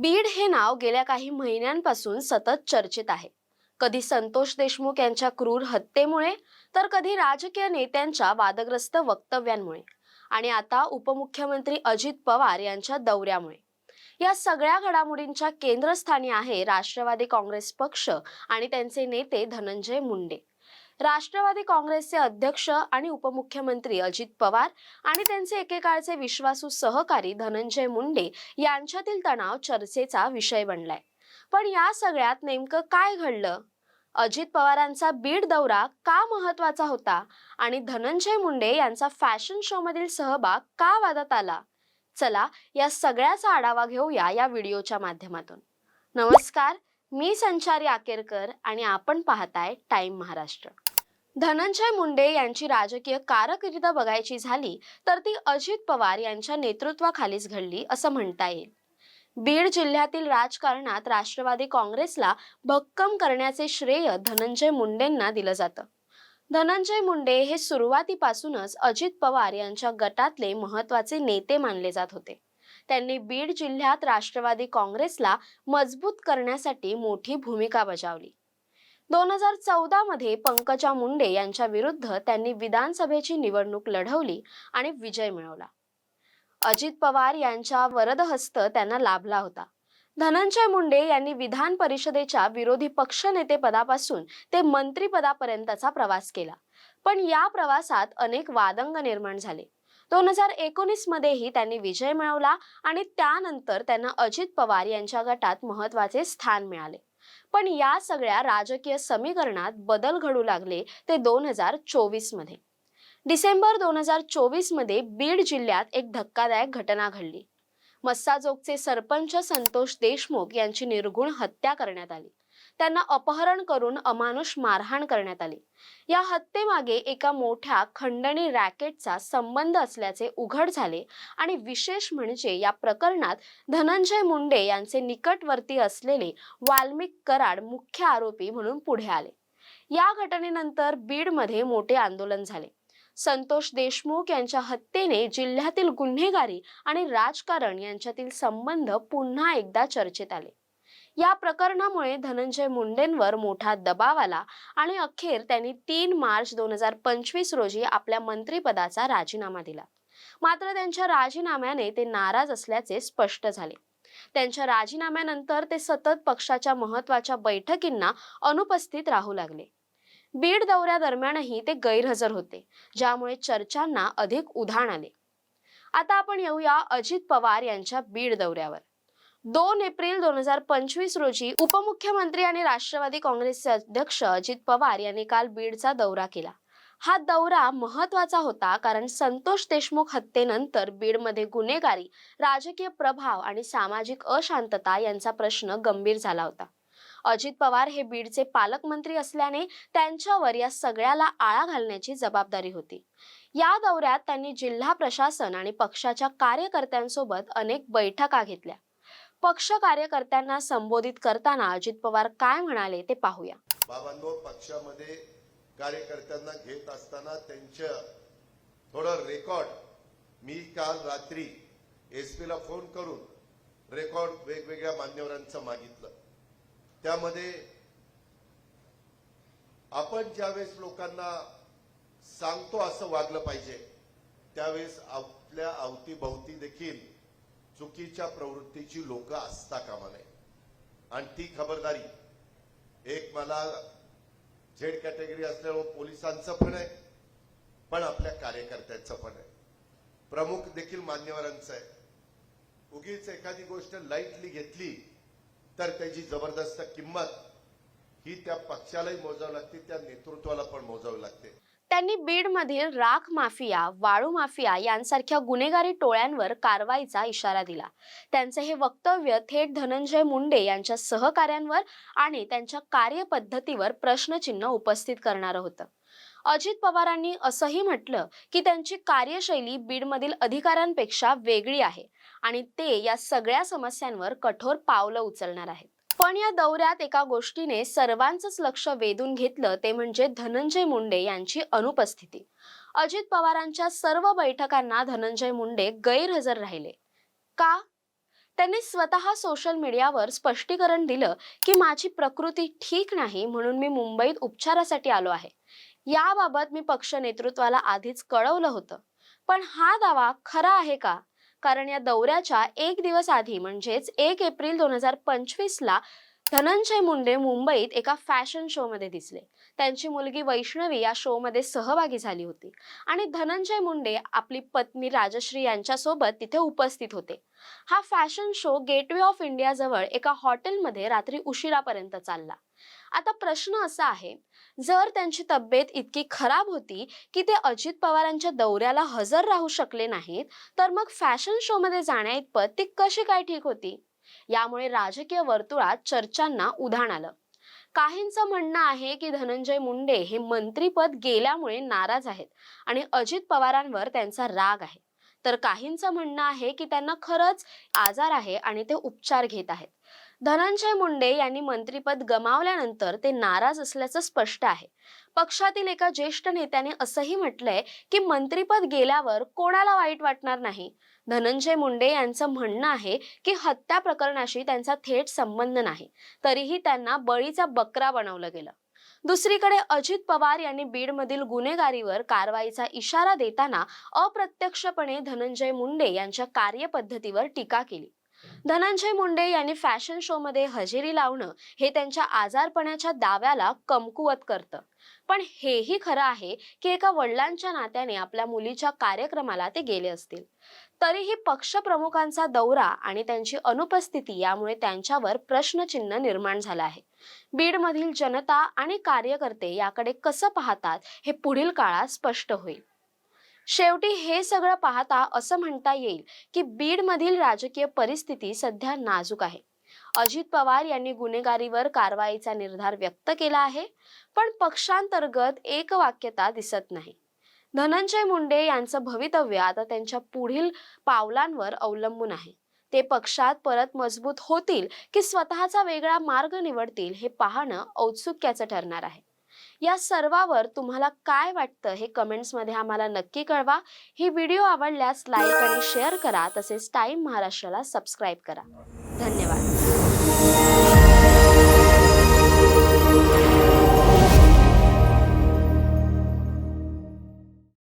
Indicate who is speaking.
Speaker 1: बीड हे नाव गेल्या काही महिन्यांपासून सतत चर्चेत आहे. कधी संतोष देशमुख यांच्या क्रूर हत्येमुळे तर कधी राजकीय नेत्यांच्या वादग्रस्त वक्तव्यांमुळे आणि आता उपमुख्यमंत्री अजित पवार यांच्या दौऱ्यामुळे. या सगळ्या घडामोडींच्या केंद्रस्थानी आहे राष्ट्रवादी काँग्रेस पक्ष आणि त्यांचे नेते धनंजय मुंडे. राष्ट्रवादी काँग्रेसचे अध्यक्ष आणि उपमुख्यमंत्री अजित पवार आणि त्यांचे एकेकाळचे विश्वासू सहकारी धनंजय मुंडे यांच्यातील तणाव चर्चेचा विषय बनलाय. पण या सगळ्यात नेमकं काय घडलं? अजित पवारांचा बीड दौरा का महत्त्वाचा होता? आणि धनंजय मुंडे यांचा फॅशन शो मधील सहभाग का वादात आला? चला या सगळ्याचा आढावा घेऊया या व्हिडिओच्या माध्यमातून. नमस्कार मी संचारी आकेरकर आणि आपण पाहताय टाइम महाराष्ट्र. धनंजय मुंडे यांची राजकीय कारकिर्द बघायची झाली तर ती अजित पवार यांच्या नेतृत्वाखालीच घडली असं म्हणता येईल. बीड जिल्ह्यातील राजकारणात राष्ट्रवादी काँग्रेसला भक्कम करण्याचे श्रेय धनंजय मुंडेंना दिलं जातं. धनंजय मुंडे हे सुरुवातीपासूनच अजित पवार यांच्या गटातले महत्त्वाचे नेते मानले जात होते. त्यांनी बीड जिल्ह्यात राष्ट्रवादी काँग्रेसला मजबूत करण्यासाठी मोठी भूमिका बजावली. दोन हजार चौदा मध्ये पंकजा मुंडे यांच्या विरुद्ध त्यांनी विधानसभेची निवडणूक लढवली आणि विजय मिळवला. अजित पवार यांच्या वरदहस्त त्यांना लाभला होता. धनंजय मुंडे यांनी विधान परिषदेच्या विरोधी पक्षनेतेपदापासून ते मंत्रीपदापर्यंतचा प्रवास केला. पण या प्रवासात अनेक वादंग निर्माण झाले. दोन हजार एकोणीस मध्येही त्यांनी विजय मिळवला आणि त्यानंतर त्यांना अजित पवार यांच्या गटात महत्त्वाचे स्थान मिळाले. पण या सगळ्या राजकीय समीकरणात बदल घडू लागले ते दोन हजार चोवीसमध्ये. डिसेंबर दोन हजार चोवीसमध्ये बीड जिल्ह्यात एक धक्कादायक घटना घडली. मस्साजोगचे सरपंच संतोष देशमुख यांची निर्गुण हत्या करण्यात आली. त्यांना अपहरण करून अमानुष मारहाण करण्यात आली. या हत्येमागे एका मोठ्या खंडणी रॅकेटचा संबंध असल्याचे उघड झाले आणि विशेष म्हणजे या प्रकरणात धनंजय मुंडे यांचे निकटवर्ती असलेले वाल्मिक कराड मुख्य आरोपी म्हणून पुढे आले. या घटनेनंतर बीडमध्ये मोठे आंदोलन झाले. संतोष देशमुख यांच्या हत्येने जिल्ह्यातील गुन्हेगारी आणि राजकारण यांच्यातील संबंध पुन्हा एकदा चर्चेत आले. या प्रकरणामुळे धनंजय मुंडेंवर मोठा दबाव आला आणि अखेर त्यांनी तीन मार्च दोन हजार पंचवीस रोजी आपल्या मंत्रिपदाचा राजीनामा दिला. मात्र त्यांच्या राजीनाम्याने ते नाराज असल्याचे स्पष्ट झाले. त्यांच्या राजीनाम्यानंतर ते सतत पक्षाच्या महत्त्वाच्या बैठकींना अनुपस्थित राहू लागले. बीड दौऱ्यादरम्यानही ते गैरहजर होते ज्यामुळे चर्चांना अधिक उधाण आले. आता आपण येऊया अजित पवार यांच्या बीड दौऱ्यावर. दोन एप्रिल दोन हजार पंचवीस रोजी उपमुख्यमंत्री आणि राष्ट्रवादी काँग्रेसचे अध्यक्ष अजित पवार यांनी काल बीडचा दौरा केला. हा दौरा महत्त्वाचा होता कारण संतोष देशमुख हत्येनंतर बीडमध्ये गुन्हेगारी राजकीय प्रभाव आणि सामाजिक अशांतता यांचा प्रश्न गंभीर झाला होता. अजित पवार हे बीडचे पालकमंत्री असल्याने त्यांच्यावर या सगळ्याला आळा घालण्याची जबाबदारी होती. या दौऱ्यात त्यांनी जिल्हा प्रशासन आणि पक्षाच्या कार्यकर्त्यांसोबत अनेक बैठका घेतल्या. पक्ष कार्यकर्त्यांना संबोधित करताना अजित पवार काय म्हणाले ते पाहूया.
Speaker 2: बाबांनो पक्षामध्ये कार्यकर्त्यांना घेत असताना त्यांचं थोडं रेकॉर्ड मी काल रात्री एस ला फोन करून रेकॉर्ड वेगवेगळ्या मान्यवरांचं मागितलं. त्यामध्ये आपण ज्यावेळेस लोकांना सांगतो असं वागलं पाहिजे त्यावेळेस आपल्या अवतीभवती देखील चुकीच्या प्रवृत्तीची लोक असता कामा नये. आणि ती खबरदारी एक मला झेड कॅटेगरी असल्यामुळे पोलिसांचं पण आहे पण आपल्या कार्यकर्त्यांचं पण आहे. प्रमुख देखील मान्यवरांचं आहे. उगीच एखादी गोष्ट लाईटली घेतली तर त्याची जबरदस्त किंमत ही त्या पक्षालाही मोजावी लागते त्या नेतृत्वाला पण मोजावी लागते.
Speaker 1: त्यांनी बीडमधील राख माफिया वाळू माफिया यांसारख्या गुन्हेगारी टोळ्यांवर कारवाईचा इशारा दिला. त्यांचे हे वक्तव्य थेट धनंजय मुंडे यांच्या सहकाऱ्यांवर आणि त्यांच्या कार्यपद्धतीवर प्रश्नचिन्ह उपस्थित करणारं होतं. अजित पवारांनी असंही म्हटलं की त्यांची कार्यशैली बीडमधील अधिकाऱ्यांपेक्षा वेगळी आहे आणि ते या सगळ्या समस्यांवर कठोर पावलं उचलणार आहेत. पण या दौऱ्यात एका गोष्टीने सर्वांचंच लक्ष वेधून घेतलं ते म्हणजे धनंजय मुंडे यांची अनुपस्थिती. अजित पवारांच्या सर्व बैठकांना धनंजय मुंडे गैरहजर राहिले. का? त्यांनी स्वतः सोशल मीडियावर स्पष्टीकरण दिलं की माझी प्रकृती ठीक नाही म्हणून मी मुंबईत उपचारासाठी आलो आहे. याबाबत मी पक्ष नेतृत्वाला आधीच कळवलं होतं. पण हा दावा खरा आहे का? कारण या दौऱ्याच्या एक दिवस आधी म्हणजेच एक एप्रिल दोन हजार पंचवीस ला धनंजय मुंडे मुंबईत एका फॅशन शोमध्ये दिसले. त्यांची मुलगी वैष्णवी या शोमध्ये सहभागी झाली होती. आणि धनंजय मुंडे आपली पत्नी राजश्री यांच्यासोबत तिथे उपस्थित होते. हा fashion show gateway of India जवळ एका हॉटेलमध्ये रात्री उशिरापर्यंत चालला. आता प्रश्न असा आहे जर त्यांची तब्येत इतकी खराब होती की ते अजित पवारांच्या दौऱ्याला हजर राहू शकले नाहीत तर मग फॅशन शोमध्ये जाण्याइतपत ती कशी काय ठीक होती? यामुळे राजकीय वर्तुळात चर्चांना उधाण आलं. काहींचं म्हणणं आहे की धनंजय मुंडे हे मंत्रीपद गेल्यामुळे नाराज आहेत आणि अजित पवारांवर त्यांचा राग आहे. तर काहींचं म्हणणं आहे की त्यांना खरंच आजार आहे आणि ते उपचार घेत आहेत. धनंजय मुंडे यांनी मंत्रीपद गमावल्यानंतर ते नाराज असल्याचं स्पष्ट आहे. पक्षातील एका ज्येष्ठ नेत्याने असंही म्हटलंय की मंत्रीपद गेल्यावर कोणाला वाईट वाटणार नाही? धनंजय मुंडे यांचं म्हणणं आहे की हत्या प्रकरणाशी त्यांचा थेट संबंध नाही. तरीही त्यांना बळीचा बकरा बनवलं गेलं. दुसरीकडे अजित पवार यांनी बीडमधील गुन्हेगारीवर कारवाईचा इशारा देताना अप्रत्यक्षपणे धनंजय मुंडे यांच्या कार्यपद्धतीवर टीका केली. धनंजय मुंडे यांनी फॅशन शो मध्ये हजेरी लावणं हे त्यांच्या आजारपणाच्या दाव्याला कमकुवत करतं. पण हेही खरं आहे की एका वडिलांच्या नात्याने आपल्या मुलीच्या कार्यक्रमाला ते गेले असतील. तरीही पक्षप्रमुखांचा दौरा आणि त्यांची अनुपस्थिती यामुळे त्यांच्यावर प्रश्नचिन्ह निर्माण झालं आहे. बीडमधील जनता आणि कार्यकर्ते याकडे कसं पाहतात हे पुढील काळात स्पष्ट होईल. शेवटी हे सगळं पाहता असं म्हणता येईल की बीडमधील राजकीय परिस्थिती सध्या नाजूक आहे. अजित पवार यांनी गुन्हेगारीवर कारवाईचा निर्धार व्यक्त केला आहे पण पक्षांतर्गत एकवाक्यता दिसत नाही. धनंजय मुंडे यांचं भवितव्य आता त्यांच्या पुढील पावलांवर अवलंबून आहे. ते पक्षात परत मजबूत होतील की स्वतःचा वेगळा मार्ग निवडतील हे पाहणं औत्सुक्याचं ठरणार आहे. या सर्वावर तुम्हाला काय वाटतं हे कमेंट्समध्ये आम्हाला नक्की कळवा. ही व्हिडिओ आवडल्यास लाईक आणि शेअर करा. तसेच टाईम महाराष्ट्राला सबस्क्राईब करा. धन्यवाद.